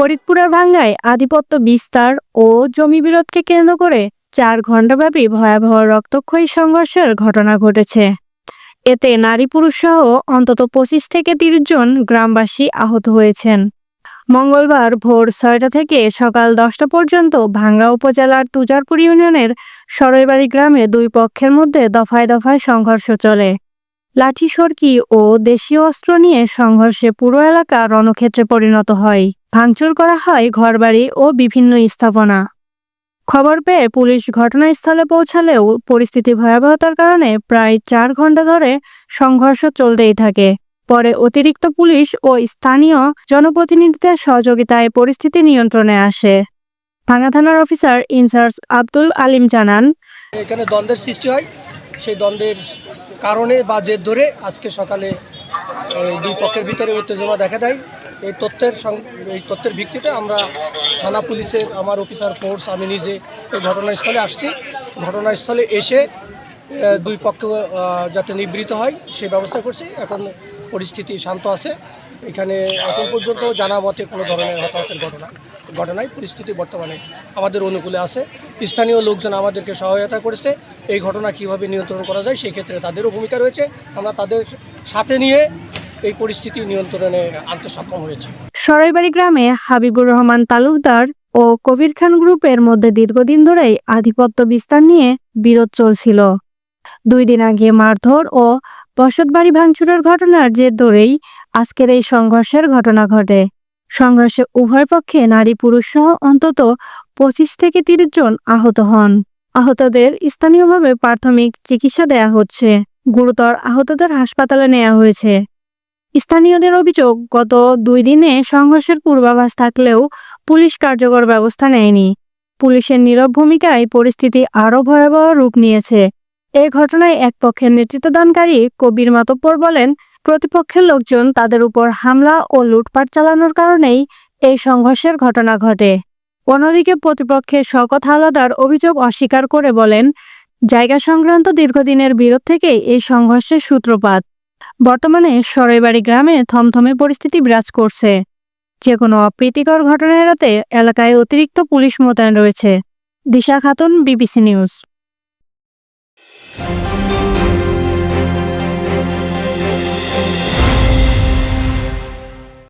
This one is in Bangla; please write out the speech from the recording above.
ফরিদপুরের ভাঙ্গায় আধিপত্য বিস্তার ও জমি বিরোধকে কেন্দ্র করে চার ঘণ্টাব্যাপী ভয়াবহ রক্তক্ষয়ী সংঘর্ষের ঘটনা ঘটেছে। এতে নারী পুরুষ সহ অন্তত পঁচিশ থেকে তিরিশ জন গ্রামবাসী আহত হয়েছেন। মঙ্গলবার ভোর ছয়টা থেকে সকাল দশটা পর্যন্ত ভাঙ্গা উপজেলার তুজারপুর ইউনিয়নের সরৈবাড়ি গ্রামে দুই পক্ষের মধ্যে দফায় দফায় সংঘর্ষ চলে। লাঠি সরকি ও দেশীয় অস্ত্র নিয়ে সংঘর্ষে পুরো এলাকা রণক্ষেত্রে পরিণত হয়? ভাঙচুর করা হয় ঘরবাড়ি ও বিভিন্ন স্থাপনা। খবর পেয়ে পুলিশ ঘটনাস্থলে পৌঁছালেও পরিস্থিতি ভয়াবহতার কারণে প্রায় চার ঘণ্টা ধরে সংঘর্ষ চলতেই থাকে। পরে অতিরিক্ত পুলিশ ও স্থানীয় জনপ্রতিনিধিদের সহযোগিতায় পরিস্থিতি নিয়ন্ত্রণে আসে। ভাঙ্গা থানার অফিসার ইনচার্জ আব্দুল আলিম জানান, এখানে দ্বন্দ্বের সৃষ্টি হয়। সেই দ্বন্দ্বের কারণে বা জের ধরে আজকে সকালে দুই পক্ষের ভিতরে উত্তেজনা দেখা দেয়। এই তথ্যের সং- এই তথ্যের ভিত্তিতে আমরা থানা পুলিশের, আমার অফিসার ফোর্স, আমি নিজে এই ঘটনাস্থলে আসছি। ঘটনাস্থলে এসে দুই পক্ষ যাতে নিবৃত হয় সেই ব্যবস্থা করছি। এখন পরিস্থিতি শান্ত আছে। এখানে এখন পর্যন্ত জানা মতে কোনো ধরনের হতাহতের ঘটনা ঘটনায় পরিস্থিতি বর্তমানে আমাদের অনুকূলে আছে। স্থানীয় লোকজন আমাদেরকে সহায়তা করেছে, এই ঘটনা কীভাবে নিয়ন্ত্রণ করা যায় সেই ক্ষেত্রে তাদেরও ভূমিকা রয়েছে। আমরা তাদের সাথে নিয়ে এই পরিস্থিতি নিয়ন্ত্রণে আনতে সক্ষম হয়েছি। সরাইবাড়ি গ্রামে হাবিবুর রহমান তালুকদার ও কবির খান গ্রুপের মধ্যে দীর্ঘদিন ধরেই আধিপত্য বিস্তার নিয়ে বিরোধ চলছিল। দুই দিন আগে মারধর ও বসতবাড়ি ভাঙচুরের ঘটনার জের ধরেই আজকের এই সংঘর্ষের ঘটনা ঘটে। সংঘর্ষে উভয় পক্ষে নারী পুরুষ সহ অন্তত পঁচিশ থেকে তিরিশ জন আহত হন। আহতদের স্থানীয়ভাবে প্রাথমিক চিকিৎসা দেয়া হচ্ছে। গুরুতর আহতদের হাসপাতালে নেওয়া হয়েছে। স্থানীয়দের অভিযোগ, গত দুই দিনে সংঘর্ষের পূর্বাভাস থাকলেও পুলিশ কার্যকর ব্যবস্থা নেয়নি। পুলিশের নীরব ভূমিকায় পরিস্থিতি আরও ভয়াবহ রূপ নিয়েছে। এই ঘটনায় এক পক্ষের নেতৃত্বদানকারী কবির মাতব্বর বলেন প্রতিপক্ষের লোকজন তাদের উপর হামলা ও লুটপাট চালানোর কারণেই এই সংঘর্ষের ঘটনা ঘটে। অন্যদিকে প্রতিপক্ষের শকত হালাদার অভিযোগ অস্বীকার করে বলেন, জায়গা সংক্রান্ত দীর্ঘদিনের বিরোধ থেকেই এই সংঘর্ষের সূত্রপাত। বর্তমানে সরাইবাড়ি গ্রামে থমথমে পরিস্থিতি বিরাজ করছে। যে কোনো অপ্রীতিকর ঘটনা এড়াতে এলাকায় অতিরিক্ত পুলিশ মোতায়েন রয়েছে। Disha Khatun, BBC news.